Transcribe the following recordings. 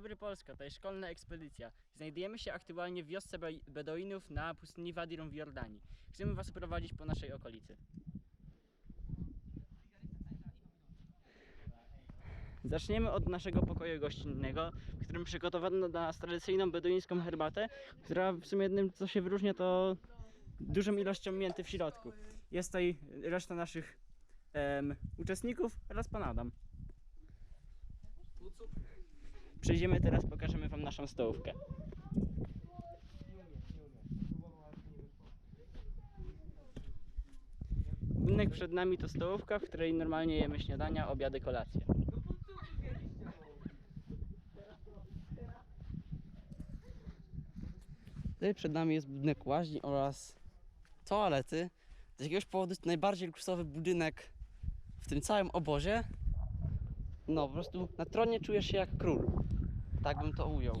Polska, to jest szkolna ekspedycja. Znajdujemy się aktualnie w wiosce Be- Beduinów na pustyni Wadirum w Jordanii. Chcemy Was prowadzić po naszej okolicy. Zaczniemy od naszego pokoju gościnnego, w którym przygotowano dla nas tradycyjną beduińską herbatę, która w sumie jednym co się wyróżnia to dużą ilością mięty w środku. Jest tutaj reszta naszych uczestników oraz pan Adam. Przejdziemy teraz, pokażemy wam naszą stołówkę. Budynek przed nami to stołówka, w której normalnie jemy śniadania, obiady, kolacje. Tutaj przed nami jest budynek łaźni oraz toalety. Z jakiegoś powodu to najbardziej luksusowy budynek w tym całym obozie. No, po prostu na tronie czujesz się jak król. Tak bym to ujął.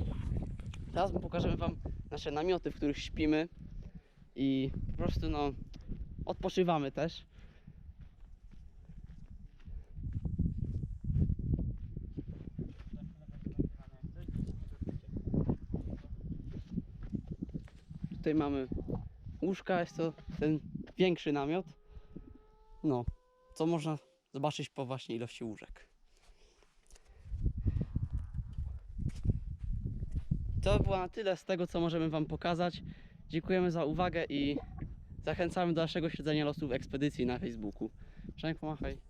Teraz pokażemy Wam nasze namioty, w których śpimy i po prostu no odpoczywamy też. Tutaj mamy łóżka, jest to ten większy namiot. No, co można zobaczyć po właśnie ilości łóżek. To było na tyle z tego, co możemy Wam pokazać. Dziękujemy za uwagę i zachęcamy do naszego śledzenia losów ekspedycji na Facebooku. Przemek, pomachaj.